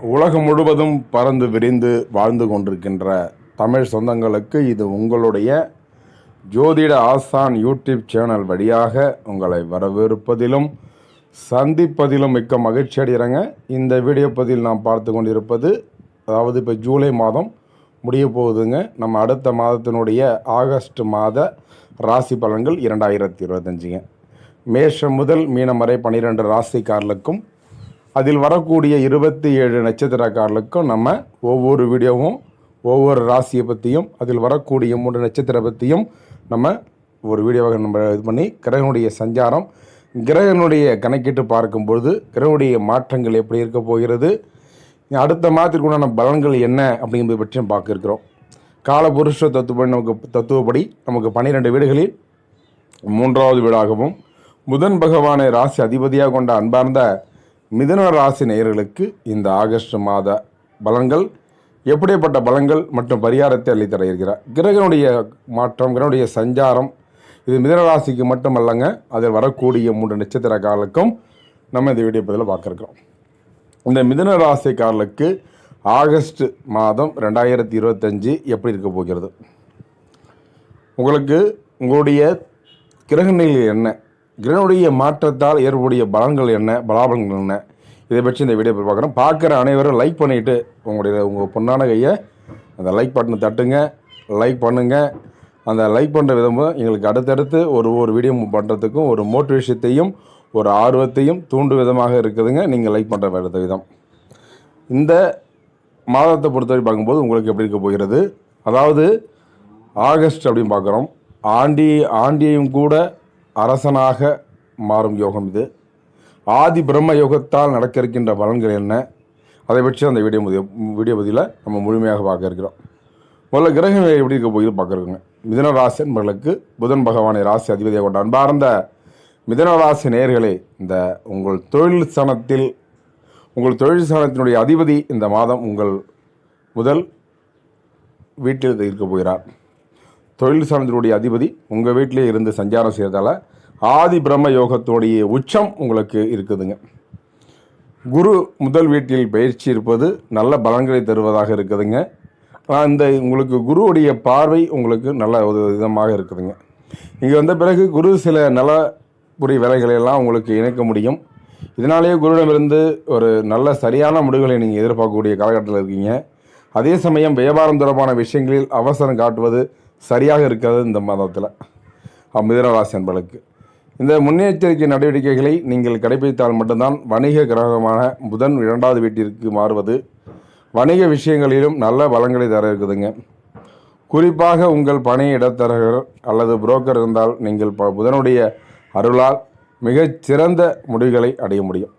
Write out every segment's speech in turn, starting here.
உலகம் முழுவதும் பறந்து விரிந்து வாழ்ந்து கொண்டிருக்கின்ற தமிழ் சொந்தங்களுக்கு இது உங்களுடைய ஜோதிட ஆசான் யூடியூப் சேனல் வழியாக உங்களை வரவேற்பதிலும் சந்திப்பதிலும் மிக்க மகிழ்ச்சி அடைகிறேங்க. இந்த வீடியோ பதிவில் நாம் பார்த்து கொண்டிருப்பது அதாவது இப்போ ஜூலை மாதம் முடிய போகுதுங்க. நம்ம அடுத்த மாதத்தினுடைய ஆகஸ்ட் மாத ராசி பலன்கள் இரண்டாயிரத்தி இருபத்தஞ்சுங்க. மேஷம் முதல் மீனம் வரை பன்னிரெண்டு ராசிக்காரர்களுக்கும் அதில் வரக்கூடிய இருபத்தி ஏழு நட்சத்திரக்காரர்களுக்கும் நம்ம ஒவ்வொரு வீடியோவும் ஒவ்வொரு ராசியை பற்றியும் அதில் வரக்கூடிய மூன்று நட்சத்திர பற்றியும் நம்ம ஒரு வீடியோவாக நம்ம இது பண்ணி கிரகனுடைய சஞ்சாரம் கிரகனுடைய கணக்கிட்டு பார்க்கும்பொழுது கிரகனுடைய மாற்றங்கள் எப்படி இருக்க போகிறது அடுத்த மாதத்திற்கு உண்டான பலன்கள் என்ன அப்படிங்கிறத பற்றியும் பார்க்க இருக்கிறோம். காலபுருஷ தத்துவப்படி நமக்கு தத்துவப்படி நமக்கு பன்னிரெண்டு வீடுகளில் மூன்றாவது வீடாகவும் புதன் பகவானை ராசி அதிபதியாக கொண்ட அன்பார்ந்த மிதுன ராசி நேயர்களுக்கு இந்த ஆகஸ்ட் மாத பலன்கள் எப்படிப்பட்ட பலன்கள் மற்றும் பரிகாரத்தை அள்ளித்தர இருக்கிறார்? கிரகனுடைய மாற்றம் கிரகனுடைய சஞ்சாரம் இது மிதன ராசிக்கு மட்டுமல்லங்க அதில் வரக்கூடிய மூன்று நட்சத்திரக்காரர்களுக்கும் நம்ம இந்த வீடியோ பதில் பார்க்குறோம் இந்த மிதுன ராசிக்காரர்களுக்கு ஆகஸ்ட் மாதம் ரெண்டாயிரத்தி இருபத்தஞ்சி எப்படி இருக்க போகிறது? உங்களுக்கு உங்களுடைய கிரகநிலை என்ன? கிரகனுடைய மாற்றத்தால் ஏற்படைய பலன்கள் என்ன பலாபலங்கள் என்ன? இதை பற்றி இந்த வீடியோ பார்க்குறோம். பார்க்குற அனைவரும் லைக் பண்ணிவிட்டு உங்களுடைய உங்கள் பொண்ணான கையை அந்த லைக் பட்டனை தட்டுங்க. லைக் பண்ணுங்கள் அந்த லைக் பண்ணுற விதமும் எங்களுக்கு அடுத்தடுத்து ஒரு ஒரு வீடியோ பண்ணுறதுக்கும் ஒரு மோட்டிவேஷத்தையும் ஒரு ஆர்வத்தையும் தூண்டும் விதமாக இருக்குதுங்க. நீங்கள் லைக் பண்ணுற வேறு விதம். இந்த மாதத்தை பொறுத்தவரை பார்க்கும்போது உங்களுக்கு எப்படி இருக்க போகிறது? அதாவது ஆகஸ்ட் அப்படின்னு பார்க்குறோம். ஆண்டி ஆண்டியையும் கூட அரசனாக மாறும் யோகம் இது. ஆதி பிரம்ம யோகத்தால் நடக்க இருக்கின்ற பலன்கள் என்ன? அதை பற்றி அந்த வீடியோ முதிய வீடியோ பதிவில் நம்ம முழுமையாக பார்க்க இருக்கிறோம். முதல்ல கிரகங்கள் எப்படி இருக்க போகுது பார்க்குறோங்க மிதனராசி என்பர்களுக்கு புதன் பகவானை ராசி அதிபதியாக கொண்ட அன்பார்ந்த மிதனராசி நேர்களே இந்த உங்கள் தொழில் சனத்தில் உங்கள் தொழில் சனத்தினுடைய அதிபதி இந்த மாதம் உங்கள் முதல் வீட்டில் இருக்க போகிறார். தொழில் சார்ந்தனுடைய அதிபதி உங்கள் வீட்டிலே இருந்து சஞ்சாரம் செய்கிறதால ஆதி பிரம்ம யோகத்துடைய உச்சம் உங்களுக்கு இருக்குதுங்க. குரு முதல் வீட்டில் பயிற்சி இருப்பது நல்ல பலன்களை தருவதாக இருக்குதுங்க. ஆனால் இந்த உங்களுக்கு குருவுடைய பார்வை உங்களுக்கு நல்ல ஒரு விதமாக இருக்குதுங்க. இங்கே வந்த பிறகு குரு சில நல புரி வேலைகளை எல்லாம் உங்களுக்கு இணைக்க முடியும். இதனாலேயே குருவிடமிருந்து ஒரு நல்ல சரியான முடிவுகளை நீங்கள் எதிர்பார்க்கக்கூடிய காலகட்டத்தில் இருக்கீங்க. அதே சமயம் வியாபாரம் தொடர்பான விஷயங்களில் அவசரம் காட்டுவது சரியாக இருக்காது இந்த மாதத்தில். மிதனராசி என்பளுக்கு இந்த முன்னெச்சரிக்கை நடவடிக்கைகளை நீங்கள் கடைபிடித்தால் மட்டும்தான் வணிக கிரகமான புதன் இரண்டாவது வீட்டிற்கு மாறுவது வணிக விஷயங்களிலும் நல்ல பலங்களை தர இருக்குதுங்க. குறிப்பாக உங்கள் பணி இடத்தரகர் அல்லது புரோக்கர் இருந்தால் நீங்கள் ப- புதனுடைய அருளால் மிகச் சிறந்த முடிவுகளை அடைய முடியும்.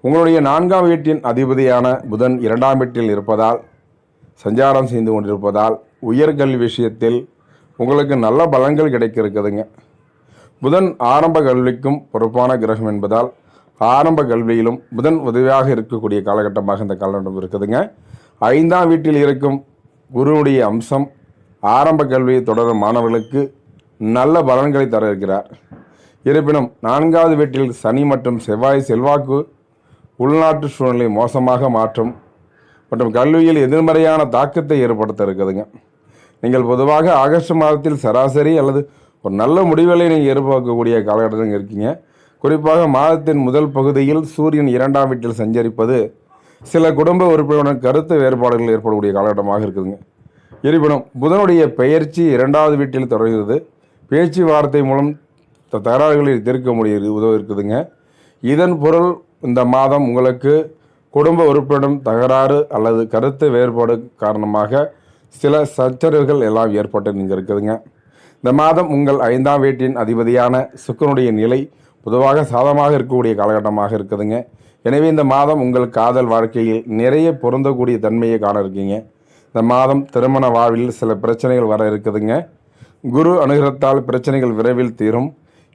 உங்களுடைய நான்காம் வீட்டின் அதிபதியான புதன் இரண்டாம் வீட்டில் இருப்பதால் சஞ்சாரம் செய்து கொண்டிருப்பதால் உயர்கல்வி விஷயத்தில் உங்களுக்கு நல்ல பலன்கள் கிடைக்க இருக்குதுங்க புதன் ஆரம்ப கல்விக்கும் பொறுப்பான கிரகம் என்பதால் ஆரம்ப கல்வியிலும் புதன் உதவியாக இருக்கக்கூடிய காலகட்டமாக இந்த காலகட்டம் இருக்குதுங்க. ஐந்தாம் வீட்டில் இருக்கும் குருவுடைய அம்சம் ஆரம்ப கல்வியை தொடரும் மாணவர்களுக்கு நல்ல பலன்களை தர இருக்கிறார். இருப்பினும் நான்காவது வீட்டில் சனி மற்றும் செவ்வாய் செல்வாக்கு உள்நாட்டு சூழ்நிலை மோசமாக மாற்றும் மற்றும் கல்வியில் எதிர்மறையான தாக்கத்தை ஏற்படுத்த இருக்குதுங்க. நீங்கள் பொதுவாக ஆகஸ்ட் மாதத்தில் சராசரி அல்லது ஒரு நல்ல முடிவுகளை நீங்கள் எதிர்பார்க்கக்கூடிய காலகட்டத்தில் இருக்கீங்க. குறிப்பாக மாதத்தின் முதல் பகுதியில் சூரியன் இரண்டாம் வீட்டில் சஞ்சரிப்பது சில குடும்ப உறுப்பினருடன் கருத்து வேறுபாடுகள் ஏற்படக்கூடிய காலகட்டமாக இருக்குதுங்க. இருப்பினும் புதனுடைய பெயர்ச்சி இரண்டாவது வீட்டில் தொடர்கிறது. பேச்சுவார்த்தை மூலம் த- தகராறுகளை தீர்க்க முடியுது உதவி இருக்குதுங்க இதன் பொருள் இந்த மாதம் உங்களுக்கு குடும்ப உறுப்பினரும் தகராறு அல்லது கருத்து வேறுபாடு காரணமாக சில சச்சரவுகள் எல்லாம் ஏற்பட்டு நீங்கள் இருக்குதுங்க இந்த மாதம் உங்கள் ஐந்தாம் வீட்டின் அதிபதியான சுக்கனுடைய நிலை பொதுவாக சாதமாக இருக்கக்கூடிய காலகட்டமாக இருக்குதுங்க. எனவே இந்த மாதம் உங்கள் காதல் வாழ்க்கையில் நிறைய பொருந்தக்கூடிய தன்மையை காண இருக்கீங்க. இந்த மாதம் திருமண வாழ்வில் சில பிரச்சனைகள் வர இருக்குதுங்க. குரு அனுகிரகத்தால் பிரச்சனைகள் விரைவில் தீரும்.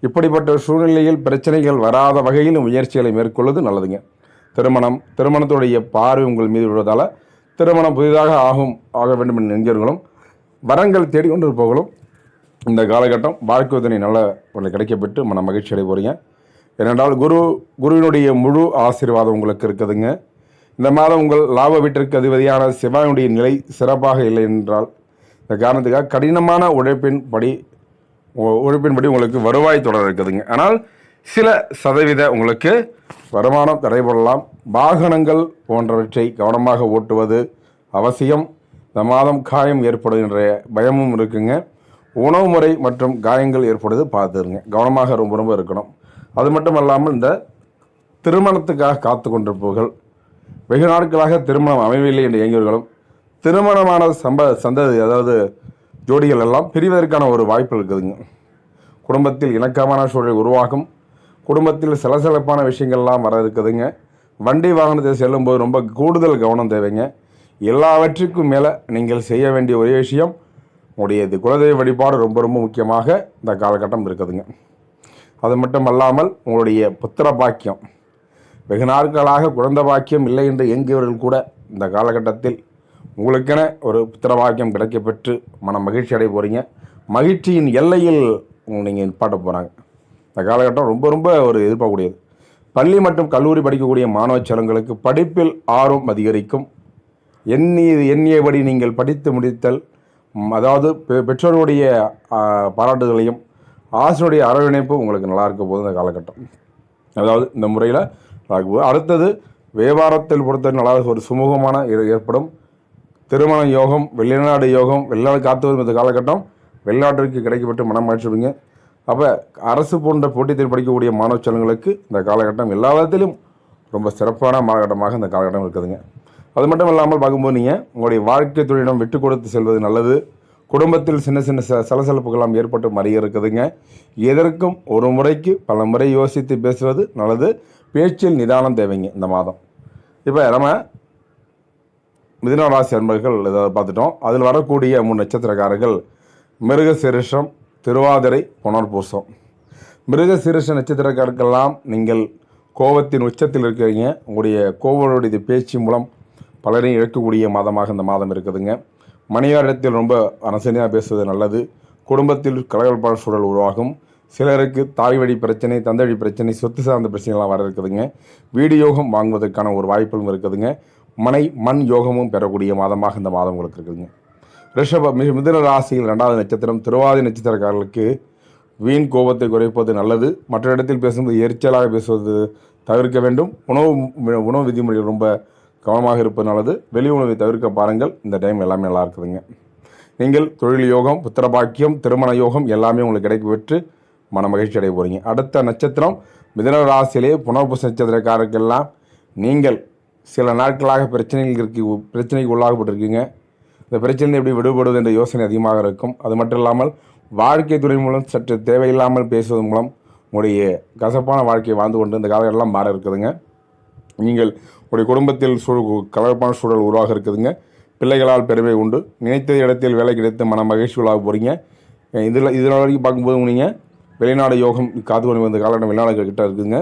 இப்படிப்பட்ட சூழ்நிலையில் பிரச்சனைகள் வராத வகையில் முயற்சிகளை மேற்கொள்வது நல்லதுங்க. திருமணம் திருமணத்துடைய பார்வை உங்கள் மீது விடுவதால் திருமணம் புதிதாக ஆகும் ஆக வேண்டும் என்ற நெஞ்சர்களும் வரங்கள் தேடிக்கொண்டு இருப்பவர்களும் இந்த காலகட்டம் வாழ்க்கை துணை நல்ல ஒன்று கிடைக்கப்பட்டு மன மகிழ்ச்சி அடைபோறீங்க ஏனென்றால் குரு குருவினுடைய முழு ஆசீர்வாதம் உங்களுக்கு இருக்குதுங்க. இந்த மாதம் உங்கள் லாப வீட்டிற்கு அதிபதியான சிவாவினுடைய நிலை சிறப்பாக இல்லை என்றால் இந்த காரணத்துக்காக கடினமான உழைப்பின் படி உழைப்பின்படி உங்களுக்கு வருவாய் தொடர் இருக்குதுங்க. ஆனால் சில சதவீத உங்களுக்கு வருமானம் தடைபடலாம். வாகனங்கள் போன்றவற்றை கவனமாக ஓட்டுவது அவசியம். இந்த மாதம் காயம் ஏற்படுகின்ற பயமும் இருக்குங்க. உணவு முறை மற்றும் காயங்கள் ஏற்படுவது பார்த்துருங்க. கவனமாக ரொம்ப ரொம்ப இருக்கணும். அது மட்டும் அல்லாமல் இந்த திருமணத்துக்காக காத்து கொண்டிருப்பவர்கள் வெகு நாட்களாக திருமணம் அமையவில்லை என்று இயங்கியவர்களும் திருமணமான சம்ப சந்ததி அதாவது ஜோடிகள் எல்லாம் பிரிவதற்கான ஒரு வாய்ப்பு இருக்குதுங்க. குடும்பத்தில் இணக்கமான சூழல் உருவாகும். குடும்பத்தில் சலசலப்பான விஷயங்கள்லாம் வர இருக்குதுங்க. வண்டி வாகனத்தை செல்லும்போது ரொம்ப கூடுதல் கவனம் தேவைங்க. எல்லாவற்றுக்கும் மேலே நீங்கள் செய்ய வேண்டிய ஒரே விஷயம் உங்களுடைய இது குலதெய்வ வழிபாடு ரொம்ப ரொம்ப முக்கியமாக இந்த காலகட்டம் இருக்குதுங்க. அது மட்டும் அல்லாமல் உங்களுடைய புத்திர பாக்கியம். வெகு நாட்களாக குழந்தை பாக்கியம் இல்லை என்று இயங்கியவர்கள் கூட இந்த காலகட்டத்தில் உங்களுக்கென ஒரு புத்திர பாக்கியம் கிடைக்கப்பெற்று மன மகிழ்ச்சி அடைய போகிறீங்க மகிழ்ச்சியின் எல்லையில் நீங்கள் நிப்பாட்ட போகிறாங்க இந்த காலகட்டம் ரொம்ப ரொம்ப ஒரு எதிர்பார்க்கக்கூடியது. பள்ளி மற்றும் கல்லூரி படிக்கக்கூடிய மாணவ செலங்களுக்கு படிப்பில் ஆர்வம் அதிகரிக்கும். எண்ணிய எண்ணியபடி நீங்கள் படித்து முடித்தல் அதாவது பெ- பெற்றோருடைய பாராட்டுதலையும் ஆசிரியருடைய அரவணைப்பும் உங்களுக்கு நல்லா இருக்க போகுது இந்த காலகட்டம். அதாவது இந்த முறையில் நல்லா அடுத்தது வியாபாரத்தில் பொறுத்த நல்லா ஒரு சுமூகமான ஏ- ஏற்படும். திருமண யோகம் வெளிநாடு யோகம் வெளிநாடு காத்து வரும் இந்த காலகட்டம். வெளிநாட்டிற்கு கிடைக்கப்பட்டு மனம் மகிழ்ச்சிடுங்க அப்போ அரசு போன்ற போட்டித் தேர்வு படிக்கக்கூடிய மாணவ செல்வங்களுக்கு இந்த காலகட்டம் எல்லா விதத்திலும் ரொம்ப சிறப்பான காலகட்டமாக இந்த காலகட்டம் இருக்குதுங்க. அது மட்டும் இல்லாமல் பார்க்கும்போது நீங்கள் உங்களுடைய வாழ்க்கை தொழிலிடம் விட்டு கொடுத்து செல்வது நல்லது. குடும்பத்தில் சின்ன சின்ன ச சலசலப்புகள்லாம் ஏற்பட்டு மறைய இருக்குதுங்க. எதற்கும் ஒரு முறைக்கு பல முறை யோசித்து பேசுவது நல்லது. பேச்சில் நிதானம் தேவைங்க இந்த மாதம். இப்போ நம்ம மிதுன ராசி அன்பர்கள் இதை பார்த்துட்டோம். அதில் வரக்கூடிய மூணு நட்சத்திரக்காரர்கள் மிருக சிருஷம் திருவாதிரை புனர்பூசம். மிருக சிருஷ நட்சத்திரக்காருக்கெல்லாம் நீங்கள் கோபத்தின் உச்சத்தில் இருக்கிறீங்க. உங்களுடைய கோவலுடைய பேச்சு மூலம் பலரையும் இழக்கக்கூடிய மாதமாக இந்த மாதம் இருக்குதுங்க. மணியாரிடத்தில் ரொம்ப அனசனையாக பேசுவது நல்லது. குடும்பத்தில் கலகலப்பான சூழல் உருவாகும். சிலருக்கு தாய் வழி பிரச்சனை தந்தவழி பிரச்சனை சொத்து சார்ந்த பிரச்சனைகள்லாம் வர இருக்குதுங்க. வீடு யோகம் வாங்குவதற்கான ஒரு வாய்ப்பும் இருக்குதுங்க. மனை மண் யோகமும் பெறக்கூடிய மாதமாக இந்த மாதம் உங்களுக்கு இருக்குதுங்க. ரிஷப மிதுன ராசியில் ரெண்டாவது நட்சத்திரம் திருவாதி நட்சத்திரக்காரர்களுக்கு வீண் கோபத்தை குறைப்பது நல்லது. மற்ற இடத்தில் பேசும்போது எரிச்சலாக பேசுவது தவிர்க்க வேண்டும். உணவு உணவு விதிமுறைகள் ரொம்ப கவனமாக இருப்பது நல்லது. வெளி உணவை தவிர்க்க பாருங்கள். இந்த டைம் எல்லாமே நல்லா இருக்குதுங்க. நீங்கள் தொழில் யோகம் புத்திரபாக்கியம் திருமண யோகம் எல்லாமே உங்களுக்கு கிடைக்க பெற்று மன மகிழ்ச்சி அடைய போகிறீங்க அடுத்த நட்சத்திரம் மிதன ராசியிலே புனர்பூச நட்சத்திரக்காரருக்கெல்லாம் நீங்கள் சில நாட்களாக பிரச்சனைகள் இருக்கு பிரச்சனைக்கு உள்ளாகப்பட்டிருக்கீங்க. இந்த பிரச்சனை எப்படி விடுபடுவது என்ற யோசனை அதிகமாக இருக்கும். அது மட்டும் இல்லாமல் வாழ்க்கை துறை மூலம் சற்று தேவையில்லாமல் பேசுவதன் மூலம் உங்களுடைய கசப்பான வாழ்க்கையை வாழ்ந்து கொண்டு இந்த காலகட்டம்லாம் மாற இருக்குதுங்க. நீங்கள் உங்களுடைய குடும்பத்தில் சூழ் கலப்பான சூழல் உருவாக இருக்குதுங்க. பிள்ளைகளால் பெருமை உண்டு. நினைத்த இடத்தில் வேலை கிடைத்து மன மகிழ்ச்சி உள்ளாக போகிறீங்க இதில் இதில் வரைக்கும் பார்க்கும்போது நீங்கள் வெளிநாடு யோகம் காத்து கொண்டு வந்த காலகட்டம் வெளிநாடுகள் கிட்ட இருக்குதுங்க.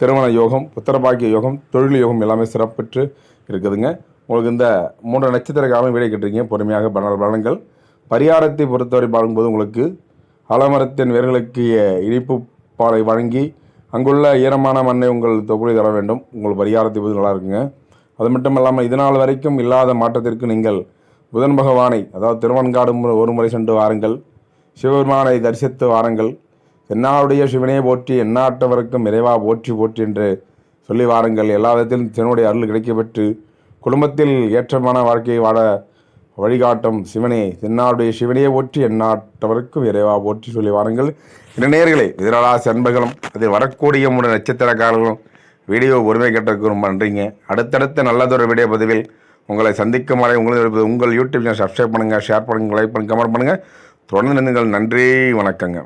திருமண யோகம் புத்திரபாக்கிய யோகம் தொழில் யோகம் எல்லாமே சிறப்பெற்று இருக்குதுங்க. உங்களுக்கு இந்த மூன்று நட்சத்திர காலம் கேட்டிருக்கீங்க. பொறுமையாக பல பலன்கள். பரிகாரத்தை பொறுத்தவரை பார்க்கும்போது உங்களுக்கு ஆலமரத்தின் வேர்களுக்கு இனிப்பு பாலை வழங்கி அங்குள்ள ஈரமான மண்ணை உங்கள் தொகுதி தர வேண்டும். உங்கள் பரிகாரத்தை போது நல்லா இருக்குங்க. அது மட்டும் இல்லாமல் இதனால் வரைக்கும் இல்லாத மாற்றத்திற்கு நீங்கள் புதன் பகவானை அதாவது திருவன்காடு ஒரு முறை சென்று வாருங்கள். சிவபெருமானை தரிசித்து வாருங்கள். என்னாவுடைய சிவனே போற்றி என்னாட்டவருக்கும் இறைவா போற்றி போற்றி என்று சொல்லி வாருங்கள். எல்லா விதத்திலும் சிவனுடைய அருள் கிடைக்கப்பெற்று குடும்பத்தில் ஏற்றமான வாழ்க்கையை வாழ வழிகாட்டும் சிவனே. தென்னாடுடைய சிவனையே போற்றி எந்நாட்டவருக்கும் இறைவா போற்றி சொல்லி வாருங்கள். இந்த நேர்களே எதிராசி அன்பர்களும் அதில் வரக்கூடிய மூணு நட்சத்திரக்காரர்களும் வீடியோ உரிமை கேட்டதுக்கு ரொம்ப நன்றிங்க. அடுத்தடுத்த நல்லதொரு வீடியோ பதிவில் உங்களை சந்திக்கும் வரை உங்களை உங்கள் யூடியூப் சேனல் சப்ஸ்கிரைப் பண்ணுங்கள் ஷேர் பண்ணுங்கள் லைக் பண்ணுங்கள் கமெண்ட் பண்ணுங்கள் தொடர்ந்து நின்றுங்கள் நன்றி வணக்கங்க.